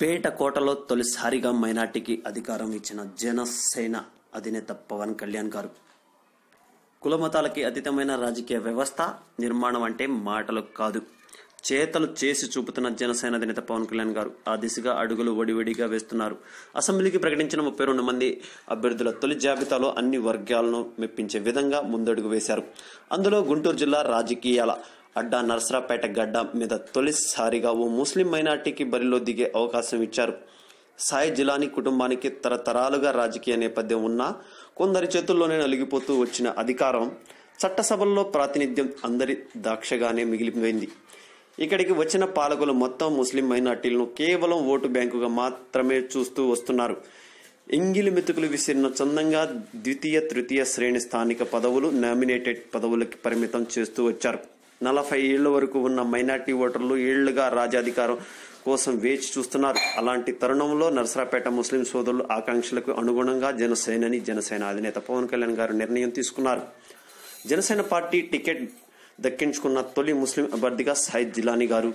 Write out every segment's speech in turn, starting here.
పేట కోటలో తొలిసారిగా మైనార్టీకి అధికారం ఇచ్చిన జనసేన అధినేత పవన్ కళ్యాణ్ గారు. కులమతాలకి అతీతమైన రాజకీయ వ్యవస్థ నిర్మాణం అంటే మాటలు కాదు. చేతలు చేసి చూపుతున్న జనసేన అధినేత పవన్ కళ్యాణ్ గారు ఆ దిశగా అడుగులు ఒడివడిగా వేస్తున్నారు. అసెంబ్లీకి ప్రకటించిన ముప్పై రెండు మంది అభ్యర్థుల తొలి జాబితాలో అన్ని వర్గాలను మెప్పించే విధంగా ముందడుగు వేశారు. అందులో గుంటూరు జిల్లా రాజకీయాల అడ్డా నరసరాపేట గడ్డ మీద తొలిసారిగా ఓ ముస్లిం మైనార్టీకి బరిలో దిగే అవకాశం ఇచ్చారు. సాయి జిలాని కుటుంబానికి తరతరాలుగా రాజకీయ నేపథ్యం ఉన్నా కొందరి చేతుల్లోనే నలిగిపోతూ వచ్చిన అధికారం చట్టసభల్లో ప్రాతినిధ్యం అందరి దాక్షగానే మిగిలిపోయింది. ఇక్కడికి వచ్చిన పాలకులు మొత్తం ముస్లిం మైనార్టీలను కేవలం ఓటు బ్యాంకుగా మాత్రమే చూస్తూ వస్తున్నారు. ఎంగిలి మెతుకులు విసిరిన చందంగా ద్వితీయ తృతీయ శ్రేణి స్థానిక పదవులు నామినేటెడ్ పదవులకి పరిమితం చేస్తూ వచ్చారు. నలభై ఏళ్ళ వరకు ఉన్న మైనార్టీ ఓటర్లు ఏళ్ళుగా రాజాధికారం కోసం వేచి చూస్తున్నారు. అలాంటి తరుణంలో నరసరాపేట ముస్లిం సోదరులు ఆకాంక్షలకు అనుగుణంగా జనసేనని జనసేన అధినేత పవన్ కళ్యాణ్ గారు నిర్ణయం తీసుకున్నారు. జనసేన పార్టీ టికెట్ దక్కించుకున్న తొలి ముస్లిం అభ్యర్థిగా సాయిద్ జిలానీ గారు.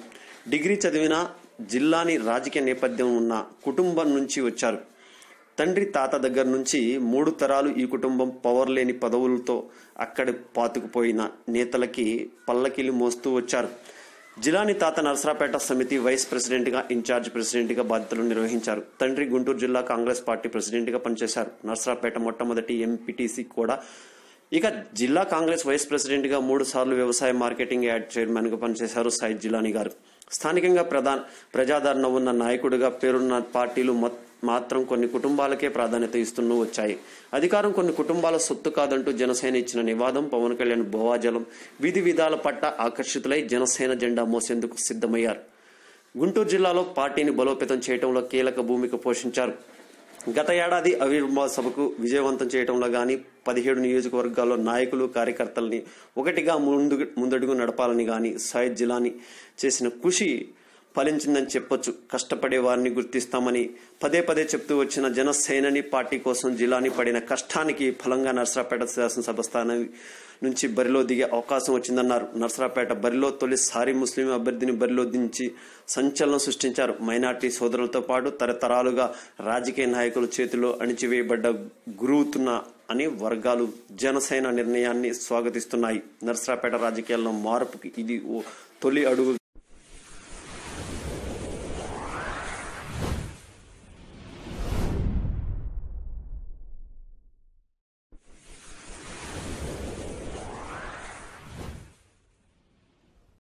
డిగ్రీ చదివిన జిల్లాని రాజకీయ నేపథ్యం ఉన్న కుటుంబం నుంచి వచ్చారు. తండ్రి తాత దగ్గర నుంచి మూడు తరాలు ఈ కుటుంబం పవర్ లేని పదవులతో అక్కడి పాతుకుపోయిన నేతలకి పల్లకిలు మోస్తూ వచ్చారు. జిలాని తాత నరసరాపేట సమితి వైస్ ప్రెసిడెంట్గా ఇన్ఛార్జ్ ప్రెసిడెంట్గా బాధ్యతలు నిర్వహించారు. తండ్రి గుంటూరు జిల్లా కాంగ్రెస్ పార్టీ ప్రెసిడెంట్గా పనిచేశారు. నరసరాపేట మొట్టమొదటి ఎంపీటీసీ కూడా. ఇక జిల్లా కాంగ్రెస్ వైస్ ప్రెసిడెంట్గా మూడు సార్లు వ్యవసాయ మార్కెటింగ్ యాడ్ చైర్మన్గా పనిచేశారు సాయి జిలాని గారు. స్థానికంగా ప్రధాన ప్రజాదరణ ఉన్న నాయకుడిగా పేరున్న పార్టీలు మాత్రం కొన్ని కుటుంబాలకే ప్రాధాన్యత ఇస్తూ వచ్చాయి. అధికారం కొన్ని కుటుంబాల సొత్తు కాదంటూ జనసేన ఇచ్చిన నివాదం పవన్ కళ్యాణ్ భోవాజలం విధి విధాల పట్ల ఆకర్షితులై జనసేన జెండా మోసేందుకు సిద్ధమయ్యారు. గుంటూరు జిల్లాలో పార్టీని బలోపేతం చేయడంలో కీలక భూమిక పోషించారు గత ఏడాది ఆవిర్భావ సభకు విజయవంతం చేయడంలో గాని పదిహేడు నియోజకవర్గాల్లో నాయకులు కార్యకర్తల్ని ఒకటిగా ముందు ముందడుగు నడపాలని గాని సయ్యద్ జిలాని చేసిన కృషి ఫలించిందని చెప్పొచ్చు. కష్టపడే వారిని గుర్తిస్తామని పదే పదే చెప్తూ వచ్చిన జనసేనని పార్టీ కోసం జిలాని పడిన కష్టానికి ఫలంగా నర్సరాపేట శాసనసభ స్థానం నుంచి బరిలో దిగే అవకాశం వచ్చిందన్నారు. నర్సరాపేట బరిలో తొలిసారి ముస్లిం అభ్యర్థిని బరిలో దించి సంచలనం సృష్టించారు. మైనార్టీ సోదరులతో పాటు తరతరాలుగా రాజకీయ నాయకుల చేతిలో అణిచివేయబడ్డ గురువుతున్న అని వర్గాలు జనసేన నిర్ణయాన్ని స్వాగతిస్తున్నాయి. నర్సరాపేట రాజకీయాల్లో మార్పుకి ఇది ఓ తొలి అడుగు